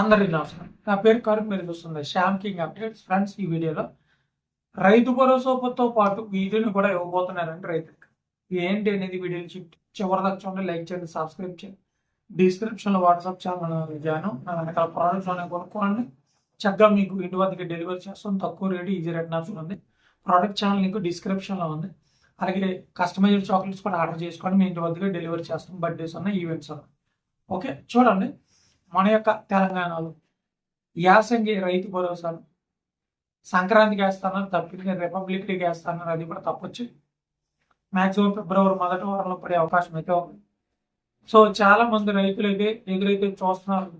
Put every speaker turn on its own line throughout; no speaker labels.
అందరికీ నమస్కారం నా పేరు కరుణ్ మీరు చూస్తుంది శ్యామ్ కింగ్ అప్డేట్స్. ఫ్రెండ్స్ ఈ వీడియోలో రైతు భరోసాతో పాటు వీడియోని కూడా ఇవ్వబోతున్నారండి రైతులకు. ఏంటి అనేది వీడియోని చి- చివరి చూడండి లైక్ చేయండి సబ్స్క్రైబ్ చేయండి. డిస్క్రిప్షన్లో వాట్సాప్ ఛానల్ విజయాను నా వెనకాల ప్రోడక్ట్స్ అనేవి కొనుక్కోండి. చక్కగా మీకు ఇంటి వద్దకి డెలివరీ చేస్తాం. తక్కువ రేటు ఈజీ రేట్ ఆప్షన్ ఉంది. ప్రోడక్ట్ ఛానల్ లింక్ డిస్క్రిప్షన్లో ఉంది. అలాగే కస్టమైజ్డ్ చాక్లెట్స్ కూడా ఆర్డర్ చేసుకోండి మీ ఇంటి వద్దకి డెలివరీ చేస్తాం. బర్త్డేస్ ఉన్నాయి ఈవెంట్స్ ఉన్నాయి ఓకే చూడండి. మన యొక్క తెలంగాణలో యాసంగి రైతు భరోసాలు సంక్రాంతికి వేస్తానని తప్పింది రిపబ్లిక్ డేకి వేస్తానని అది కూడా తప్పొచ్చు. మ్యాక్సిమం ఫిబ్రవరి మొదటి వారంలో పడే అవకాశం అయితే ఉంది. సో చాలా మంది రైతులు అయితే ఎదురైతే చూస్తున్నారు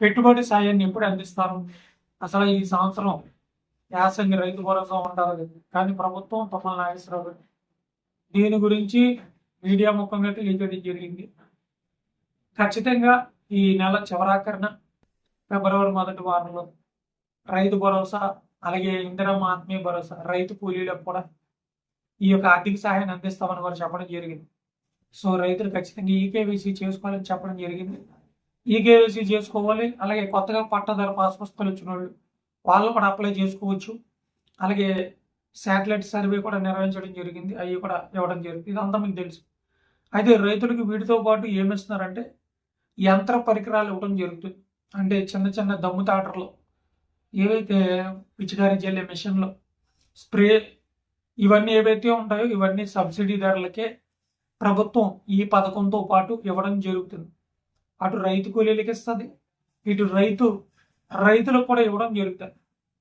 పెట్టుబడి సాయాన్ని ఎప్పుడు అందిస్తారు? అసలు ఈ సంవత్సరం యాసంగి రైతు భరోసా ఉండాలి కానీ ప్రభుత్వం తమల నాగేశ్వరరావు దీని గురించి మీడియా ముఖంగా తెలియజేయడం జరిగింది. ఖచ్చితంగా ఈ నెల చివరాఖరిన ఫిబ్రవరి మొదటి వారంలో రైతు భరోసా అలాగే ఇందిరమ్మ ఆత్మీయ భరోసా రైతు కూలీలకు కూడా ఈ యొక్క ఆర్థిక సహాయాన్ని అందిస్తామని వారు చెప్పడం జరిగింది. సో రైతులు ఖచ్చితంగా ఈకేవీసీ చేసుకోవాలని చెప్పడం జరిగింది. ఈకేవీసీ చేసుకోవాలి అలాగే కొత్తగా పట్టదారు పాస్ పుస్తకాలు వచ్చిన వాళ్ళు వాళ్ళు కూడా అప్లై చేసుకోవచ్చు. అలాగే శాటిలైట్ సర్వే కూడా నిర్వహించడం జరిగింది అవి కూడా ఇవ్వడం జరిగింది. ఇదంతా మీకు తెలుసు. అయితే రైతులకు వీటితో పాటు ఏమిస్తున్నారంటే యంత్ర పరికరాలు ఇవ్వడం జరుగుతుంది అంటే చిన్న చిన్న దమ్ము తాటర్లు ఏవైతే పిచికారీ చల్లే మిషన్లు స్ప్రే ఇవన్నీ ఏవైతే ఉంటాయో ఇవన్నీ సబ్సిడీ ధరలకే ప్రభుత్వం ఈ పథకంతో పాటు ఇవ్వడం జరుగుతుంది. అటు రైతు కూలీలకి ఇస్తుంది ఇటు రైతు రైతులకు కూడా ఇవ్వడం జరుగుతుంది.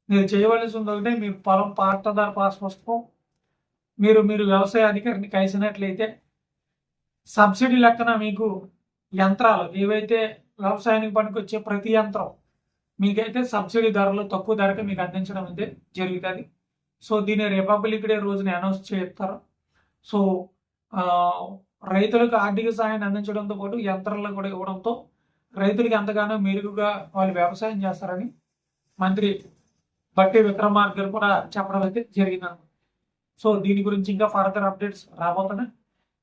మీరు చేయవలసింది ఒకటే మీ పొలం పాటదారు పాస్ పుస్తకం మీరు మీరు వ్యవసాయ అధికారిని కలిసినట్లయితే సబ్సిడీ లెక్కన మీకు యంత్రాలు ఏవైతే వ్యవసాయానికి పనికొచ్చే ప్రతి యంత్రం మీకైతే సబ్సిడీ ధరలు తక్కువ ధరకే మీకు అందించడం అయితే జరుగుతుంది. సో దీన్ని రిపబ్లిక్ డే రోజున అనౌన్స్ చేస్తారు. సో రైతులకు ఆర్థిక సహాయాన్ని అందించడంతో పాటు యంత్రాలను కూడా ఇవ్వడంతో రైతులకు ఎంతగానో మెరుగుగా వాళ్ళు వ్యవసాయం చేస్తారని మంత్రి బట్టి విక్రమార్గర్ గారు కూడా చెప్పడం అయితే జరిగిందన్నమాట. సో దీని గురించి ఇంకా ఫర్దర్ అప్డేట్స్ రాబోతున్నాయి.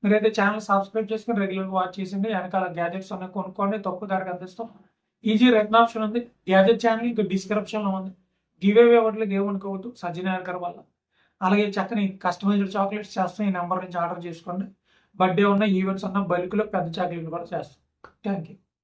మీరైతే ఛానల్ సబ్స్క్రైబ్ చేసుకుని రెగ్యులర్గా వాచ్ చేసింది వెనకాల గ్యాజెట్స్ ఉన్నాయి కొనుక్కోండి. తక్కువ ధరకు అందిస్తాం. ఈజీ రెడ్ ఆప్షన్ ఉంది. గ్యాజెట్ ఛానల్ ఇంకా డిస్క్రిప్షన్లో ఉంది. గివ్ అవే వాటికి ఏమనుకోవద్దు సజ్జనాయకర్ వల్ల. అలాగే చక్కని కస్టమైజ్డ్ చాక్లెట్స్ చేస్తాం. ఈ నెంబర్ నుంచి ఆర్డర్ చేసుకోండి. బర్త్డే ఉన్న ఈవెంట్స్ ఉన్న బల్క్లో పెద్ద చాక్లెట్లు కూడా చేస్తాం. Thank you